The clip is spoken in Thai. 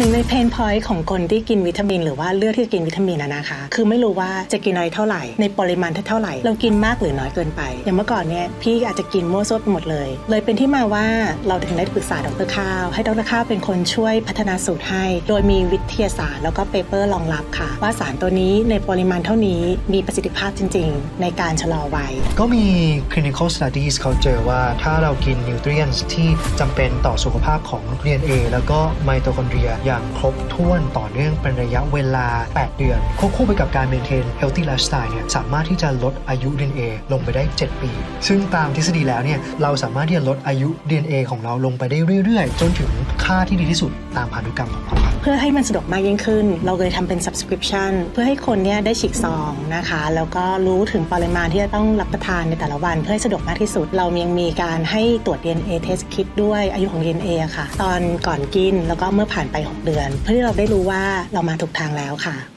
หนึ่งในเพนพอยต์ของคนที่กินวิตามิน หรือว่าเลือกที่จะกินวิตามินอะนะคะ คือไม่รู้ว่าจะกินอะไรเท่าไหร่ ในปริมาณเท่าไหร่ เรากินมากหรือน้อยเกินไป อย่างเมื่อก่อนเนี่ยพี่อาจจะกินมั่วซั่วไปหมดเลย เลยเป็นที่มาว่าเราถึงได้ปรึกษาดรข้าว ให้ดรข้าวเป็นคนช่วยพัฒนาสูตรให้ โดยมีวิทยาศาสตร์แล้วก็เปเปอร์รองรับค่ะ ว่าสารตัวนี้ในปริมาณเท่านี้มีประสิทธิภาพจริง ๆ ในการชะลอวัยก็มี clinical studies เขาเจอว่าถ้าเรากิน n u t r i e n t ที่จำเป็นต่อสุขภาพของ DNA แล้วก็ไมโตคอนเดรียอย่างครบถ้วนต่อเนื่องเป็นระยะเวลา 8 เดือน ควบคู่ไปกับการ maintain healthy lifestyle เนี่ยสามารถที่จะลดอายุ DNA ลงไปได้ 7 ปี ซึ่งตามทฤษฎีแล้วเนี่ยเราสามารถที่จะลดอายุ DNA ของเราลงไปได้เรื่อย ๆ จนถึงค่าที่ดีที่สุดตามพันธุกรรมของเรา เพื่อให้มันสะดวกมากยิ่งขึ้น เราเลยทำเป็น subscription เพื่อให้คนเนี่ยได้ฉีกซองนะคะ แล้วก็รู้ถึงปริมาณที่จะต้องรับประทานในแต่ละวัน เพื่อให้สะดวกมากที่สุด เรายังมีการให้ตรวจ DNA test kit ด้วยอายุของ DNA ค่ะ ตอนก่อนกินแล้วก็เมื่อผ่านไป 6 เดือน เพื่อที่เราได้รู้ว่าเรามาถูกทางแล้วค่ะ